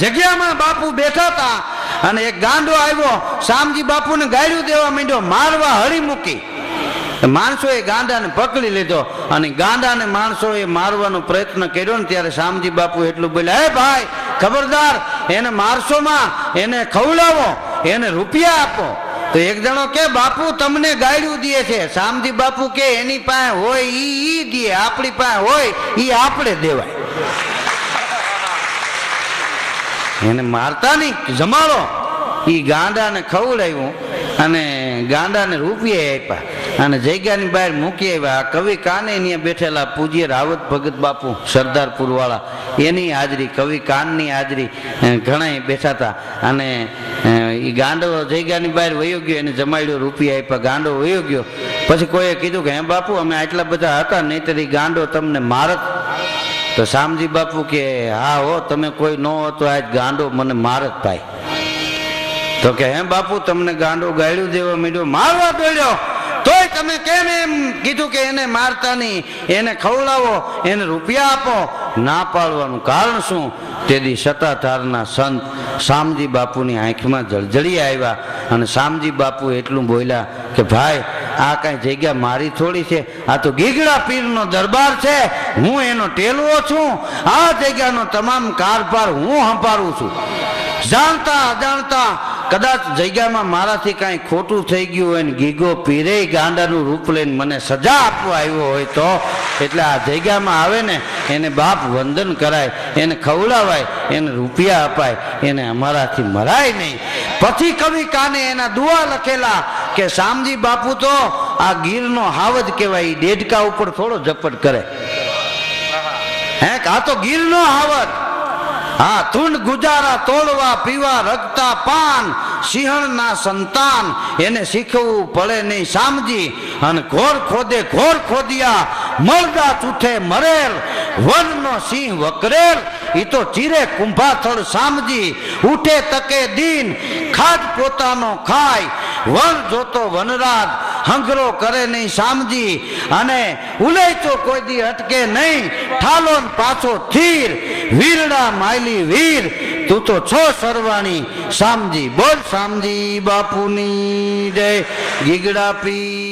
જગ્યામાં બાપુ બેઠા હતા અને એક ગાંડો આવ્યો શામજી બાપુને ગાળ્યું દેવા માંડ્યો, મારવા હળી મૂકી. માણસોએ ગાંડાને પકડી લીધો અને ગાંડાને માણસોએ મારવાનો પ્રયત્ન કર્યો ને ત્યારે શામજી બાપુ એટલું બોલ્યા, હે ભાઈ, ખબરદાર, એને મારશોમાં એને ખવડાવો, એને રૂપિયા આપો. તો એક જણો કે, બાપુ, તમને ગાડ્યું દે છે. શામજી બાપુ કે, એની પાસે હોય ઈ દે, આપણી પાસે હોય, ઈ આપણે દેવાય. એને મારતા નહીં જમાડો. એ ગાંડાને ખવડાવ્યું અને ગાંડાને રૂપિયા આપ્યા. અને જગ્યાની બહાર મૂકી આવ્યા. આ કવિ કાને ત્યાં બેઠેલા પૂજ્ય રાવત ભગત બાપુ, સરદારપુરવાળા. એની હાજરી, કવિ કાનની હાજરી ઘણા બેઠા હતા. અને એ ગાંડો જગ્યાની બહાર વયો ગયો, એને જમાડ્યો, રૂપિયા આપ્યા. ગાંડો વયો ગયો. પછી કોઈએ કીધું કે, હે બાપુ, અમે આટલા બધા હતા, નહીતર એ ગાંડો તમને મારત તો શામજી બાપુ કે, હા હો, તમે કોઈ ન હો તો આજ ગાંડો મને મારત ભાઈ તો કે, હે બાપુ, તમને ગાંડો ગાળ્યું દેવા મીડ્યો મારવા દોડ્યો? તોય તમે કેમ એમ કીધું કે એને મારતા નહીં? એને ખવડાવો, એને રૂપિયા આપો. ના પાડવાનું કારણ શું? તેથી સતાધારના સંત શામજી બાપુની આંખમાં જળજળી આવ્યા અને શામજી બાપુ એટલું બોલ્યા કે, ભાઈ આ કાંઈ જગ્યા મારી થોડી છે? આ તો ગીગડા પીરનો દરબાર છે. હું એનો ટેલવો છું. આ જગ્યાનો તમામ કારભાર હું સંભાળું છું. જાણતા અજાણતા કદાચ જગ્યામાં મારાથી કાંઈ ખોટું થઈ ગયું હોય ને ગીગો પીરે, ગાંડાનું રૂપ લઈને મને સજા આપવા આવ્યો હોય તો, એટલે આ જગ્યામાં આવે ને, એને બાપ વંદન કરાય, એને ખવડાવાય, એને રૂપિયા અપાય, એને અમારાથી મરાય નહીં. પછી કવિ કાને એના દુઆ લખેલા કે શામજી બાપુ તો આ ગીરનો હાવજ કહેવાય દેડકા ઉપર થોડો ઝપટ કરે. હે, આ તો ગીરનો હાવજ. હા તુંડ ગુજારા, તોડવા, પીવા, રગતા, પાન, સિંહણના સંતાન, એને શીખવું પડે નહીં સામજી અને ઘોર ખોદે, ઘોર ખોદિયા મળદા ચૂથે મરેલ, વનનો સિંહ વકરેલ. એ તો ચીરે કુંભાથળ સામજી ઉઠે તકે દીન ખાદ પોતાનો ખાય. વન જોતો વનરાજ હંગરો કરે નહીં શામજી, અને ઉલેચો કોઈ દી અટકે નહીં ઠાલો પાછો થીર, વીરડા માયલી વીર, તું તો છો સરવાણી, શામજી, બોલ શામજી બાપુની જય, ગીગડા પી